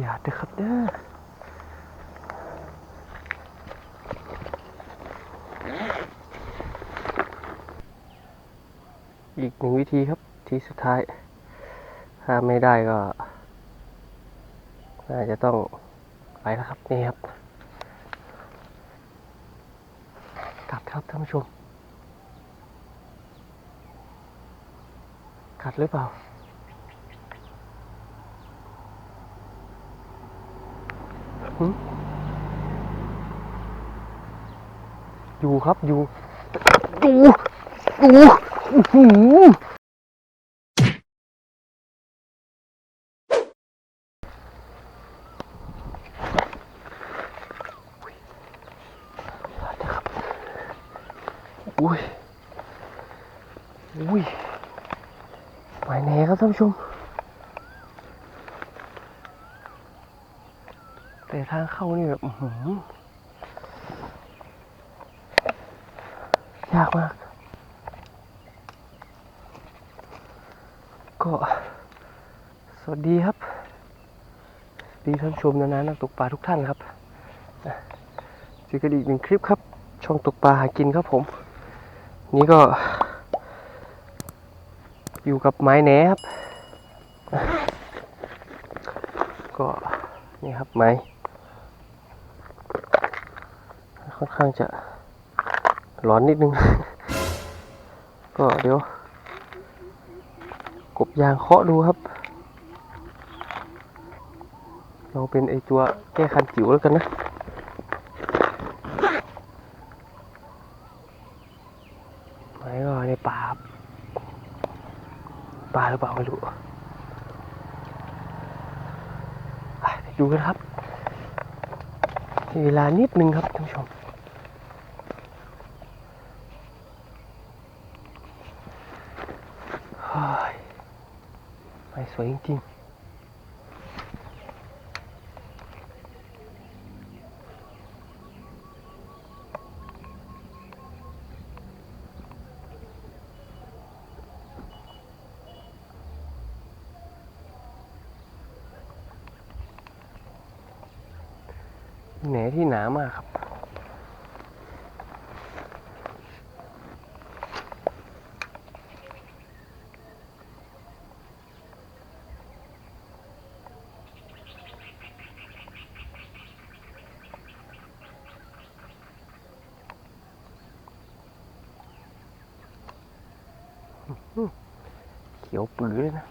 อย่าเด้อครับเด้ออีกหนึ่งวิธีครับ ทีสุดท้าย ถ้าไม่ได้ก็น่าจะต้องไปแล้วครับ นี่ครับ กัดครับท่านผู้ชม กัดหรือเปล่า อยู่ครับอยู่ดูดูอื้อหืออุ้ยอุ้ยหมายแน่ครับท่านผู้ชม แต่ทางเข้านี่แบบหือยากมาก ก็ สวัสดีครับ ดีท่านชมนะนะนักตกปลาทุกท่านครับเจอกันอีกหนึ่งคลิปครับ ช่องตกปลาหากินครับผม นี่ก็ อยู่กับไม้แหนครับ ก็ นี่ครับไม้ ค่อนข้างจะร้อนนิดนึง ก็เดี๋ยว กบยางเคาะดูครับลองเป็นไอตัวแก้คันจิ๋วแล้วกันนะไม่ก็ในป่าป่าหรือเปล่าไม่รู้ดูกันครับ เวลานิดนึงครับท่านผู้ชม เฮ้ยไม่ สวยจริงๆแหนที่หนามากครับ เขียวปื้อเลยนะ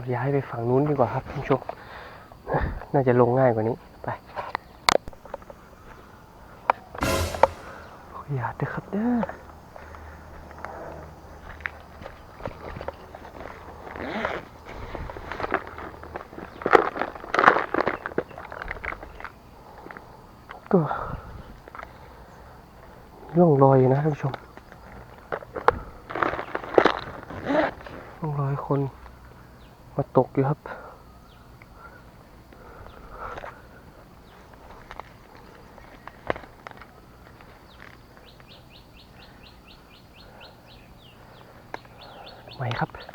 เราย้ายไปฝั่งนู้นดีกว่าครับท่านผู้ชมน่าจะลงง่ายกว่านี้ไปอย่าเด้อครับเด้อก็ร่องรอยอยู่นะท่านผู้ชมร่องรอยคน มาตกอยู่ครับ ไหวครับ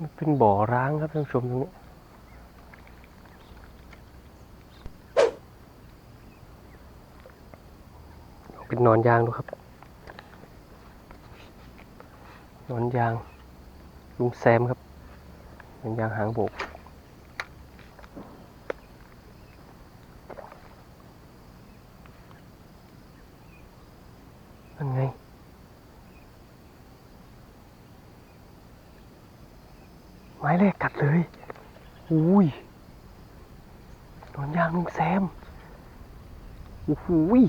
มันเป็นบ่อร้างครับท่านผู้ชมตรงนี้เป็นนอนยางดูครับ นอนยางลุงแซมครับนอนยางหางโบกนั่นไง ไม้แรกกัดเลย อุ้ ยหนอนยางลุงแซม โอ้โหย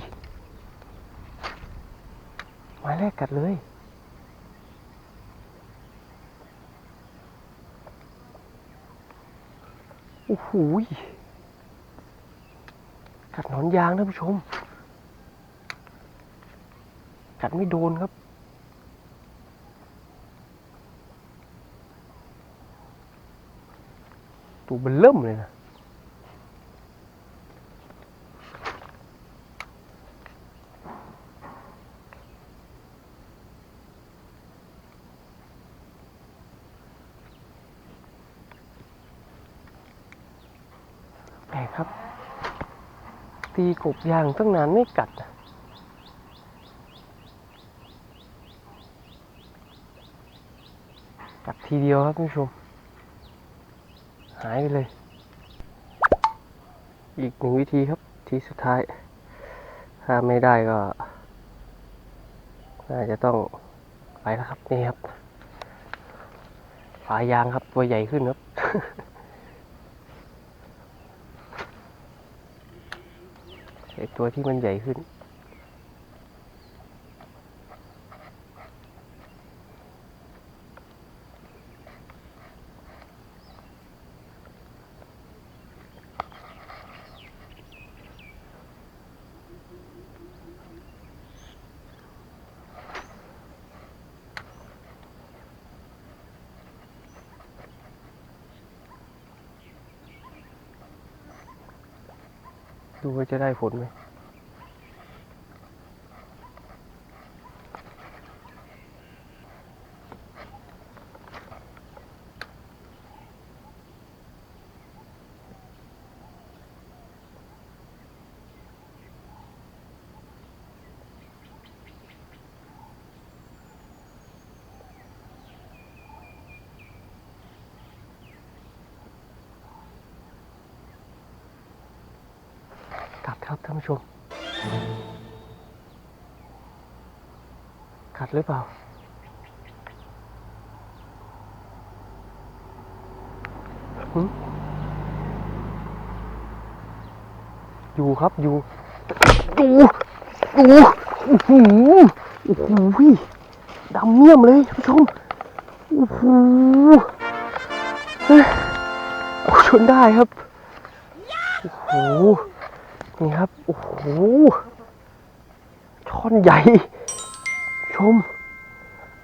ไม้แรกกัดเลย โอ้โหยกัดหนอนยางท่านผู้ชม กัดไม่โดนครับ ตัวเบลเริ่มเลยนะแปลกครับ ตีกบยางตั้งนานไม่กัดกัดทีเดียวครับท่านผู้ชม หายไปเลย อีกหนึ่งวิธีครับ ทีสุดท้าย ถ้าไม่ได้ก็น่าจะต้องไปแล้วครับนี่ครับปลายางครับตัวใหญ่ขึ้นครับ ไอตัวที่มันใหญ่ขึ้น ดูว่าจะได้ผลไหม ท่านผู้ชมกัดหรือเปล่าหึอยู่ครับอยู่ ดู ดูโอ้โหโอ้โหดำเมี่ยมเลยท่านผู้ชม โอ้โหเฮ้ยเอาชนได้ครับ โอ้โห นี่ครับ โอ้โหช่อนใหญ่ ชม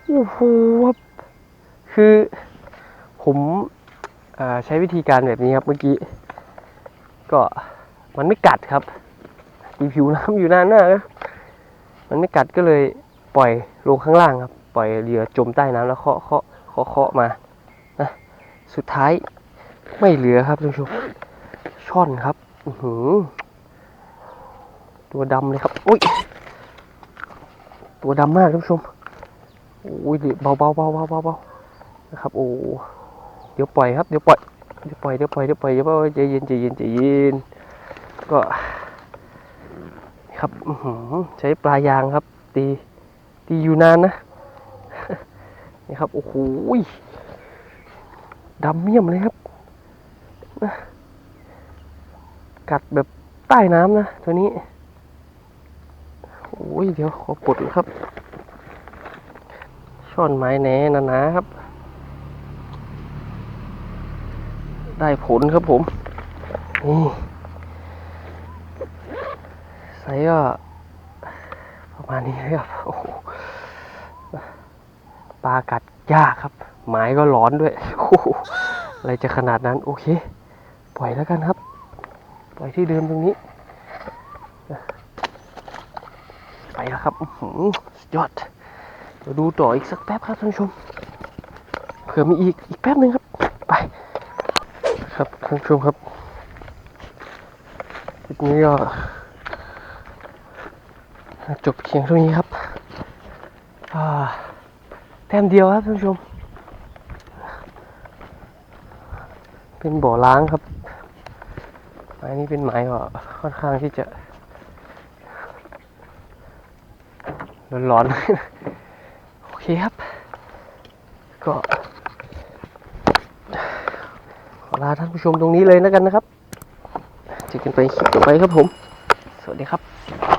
โอ้โหครับคือผมอใช้วิธีการแบบนี้ครับเมื่อกี้ ก็มันไม่กัดครับมีผิวน้ำอยู่นานมากนะมันไม่กัดก็เลยปล่อยลงข้างล่างครับ ปล่อยเรือจมใต้น้ำแล้วเคาะเคาะเคาะเคาะมานะสุดท้ายไม่เหลือครับท่านผู้ชมช่อนครับ อื้อหือ ตัวดำเลยครับอุ้ยตัวดำมากท่านผู้ชมอุ้ยเบาเบาเบาเบาเบาเบานะครับโอ้เดี๋ยวปล่อยครับเดี๋ยวปล่อยเดี๋ยวปล่อยเดี๋ยวปล่อยเดี๋ยวปล่อยเดี๋ยวปล่อยใจเย็นใจเย็นใจเย็นก็ครับใช้ปลายางครับ ตีตีอยู่นานนะนี่ครับโอ้โหดำเมี่ยมเลยครับกัดแบบใต้น้ำนะ ตัวนี้ อ้ยเดี๋ยวขอกดครับ ช่อนไม้แหนหนาๆครับ ได้ผลครับผมนี่ไซส์ก็ประมาณนี้เลยครับโอ้โหปลากัดยากครับไม้ก็ร้อนด้วยโอ้โหอะไรจะขนาดนั้น โอเค ปล่อยแล้วกันครับ ปล่อยที่เดิมตรงนี้ ไปแล้วครับสุดยอดเดี๋ยวดูต่ออีกสักแป๊บครับท่านผู้ชมเผื่อมีอีกอีกแป๊บหนึ่งครับ ไป ครับท่านผู้ชมครับคลิปนี้ก็จบเพียงเท่านี้ครับอ่าแต้มเดียวครับท่านผู้ชม เป็นบ่อล้างครับไม้นี้เป็นไม้ก็ค่อนข้างที่จะ ร้อนโอเคครับ ก็ขอลาท่านผู้ชมตรงนี้เลยแล้วกันนะครับเจอกันไปคลิปต่อไปครับผม สวัสดีครับ